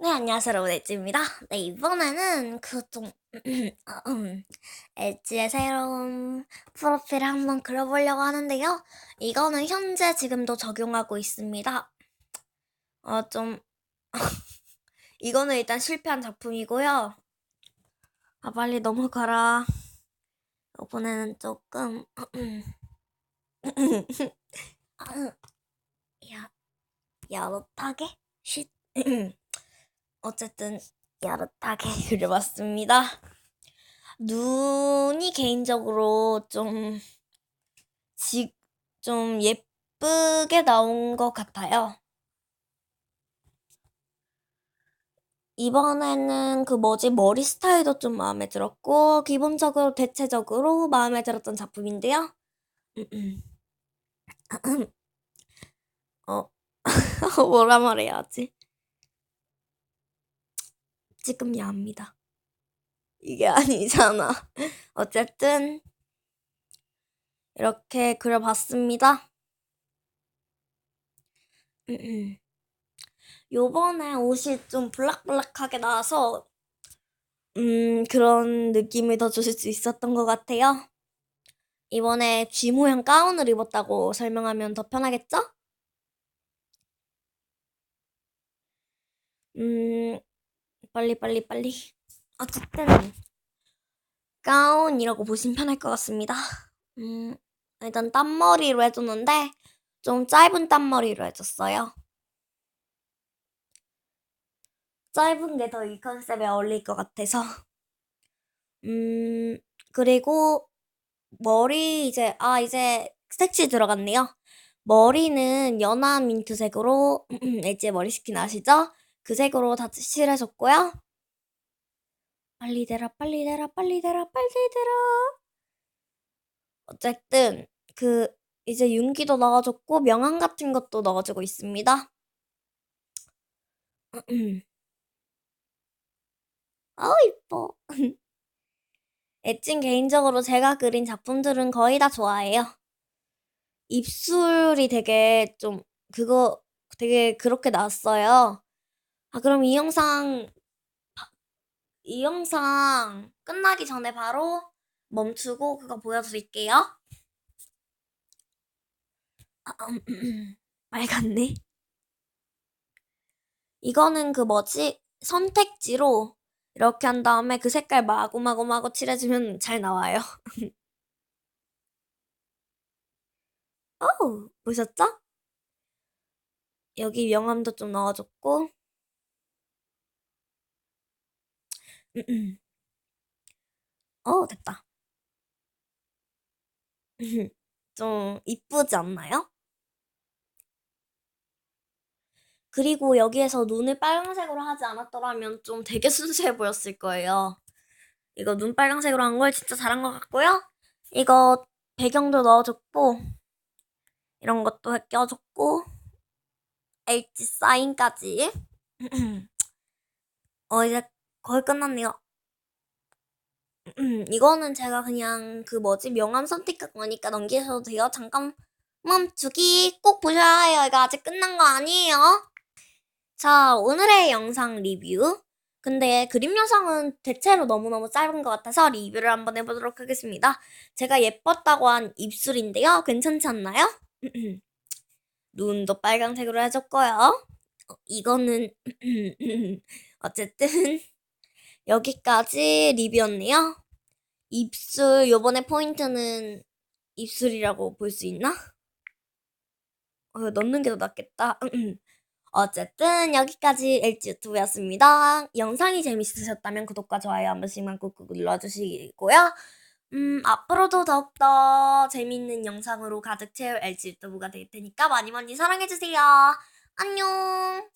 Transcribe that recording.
네, 안녕하세요, 여러분, 엣지입니다. 네, 이번에는 그 좀, 엣지의 새로운 프로필을 한번 그려보려고 하는데요. 이거는 현재 지금도 적용하고 있습니다. 어, 좀, 이거는 일단 실패한 작품이고요. 아, 빨리 넘어가라. 이번에는 조금, 야, 야릇하게? 쉿. 어쨌든 야릇하게 그려봤습니다. 눈이 개인적으로 좀, 지, 좀 예쁘게 나온 것 같아요. 이번에는 그 뭐지, 머리 스타일도 좀 마음에 들었고, 기본적으로 대체적으로 마음에 들었던 작품인데요. 어, 뭐라 말해야지. 지금 야합니다. 이게 아니잖아. 어쨌든 이렇게 그려봤습니다. 요번에 옷이 좀 블락블락하게 나와서 음 그런 느낌을 더 주실 수 있었던 것 같아요. 이번에 쥐 모양 가운을 입었다고 설명하면 더 편하겠죠? 음, 빨리, 빨리, 빨리. 어쨌든, 가운이라고 보시면 편할 것 같습니다. 음, 일단 땀머리로 해줬는데, 좀 짧은 땀머리로 해줬어요. 짧은 게 더 이 컨셉에 어울릴 것 같아서. 음, 그리고, 머리 이제, 아, 이제 색칠 들어갔네요. 머리는 연한 민트색으로, 이제 머리 스킨 아시죠? 그 색으로 다 칠해줬고요. 빨리 대라, 빨리 대라, 빨리 대라, 빨리 대라. 어쨌든 그 이제 윤기도 넣어줬고 명암 같은 것도 넣어주고 있습니다. 아우 이뻐. 엣진 개인적으로 제가 그린 작품들은 거의 다 좋아해요. 입술이 되게 좀 그거 되게 그렇게 나왔어요. 아, 그럼 이 영상, 이 영상 끝나기 전에 바로 멈추고 그거 보여드릴게요. 아, 빨갛네. 이거는 그 뭐지? 선택지로 이렇게 한 다음에 그 색깔 마구마구마구 칠해주면 잘 나와요. 어우, 보셨죠? 여기 명암도 좀 넣어줬고 어, 됐다. 좀 이쁘지 않나요? 그리고 여기에서 눈을 빨간색으로 하지 않았더라면 좀 되게 순수해 보였을 거예요. 이거 눈 빨간색으로 한 걸 진짜 잘한 것 같고요. 이거 배경도 넣어줬고 이런 것도 껴줬고 H 사인까지 어 이제 거의 끝났네요. 음, 이거는 제가 그냥 그 뭐지 명함 선택한 거니까 넘기셔도 돼요. 잠깐 멈추기 꼭 보셔야 해요. 이거 아직 끝난 거 아니에요. 자, 오늘의 영상 리뷰. 근데 그림 영상은 대체로 너무너무 짧은 것 같아서 리뷰를 한번 해보도록 하겠습니다. 제가 예뻤다고 한 입술인데요. 괜찮지 않나요? 눈도 빨강색으로 해줬고요. 어, 이거는 어쨌든 여기까지 리뷰였네요. 입술 요번에 포인트는 입술이라고 볼 수 있나? 어, 넣는 게 더 낫겠다. 어쨌든 여기까지 LG 유튜브였습니다. 영상이 재밌으셨다면 구독과 좋아요 한 번씩만 꾹꾹 눌러주시고요. 음, 앞으로도 더욱더 재밌는 영상으로 가득 채울 LG 유튜브가 될 테니까 많이 많이 사랑해주세요. 안녕!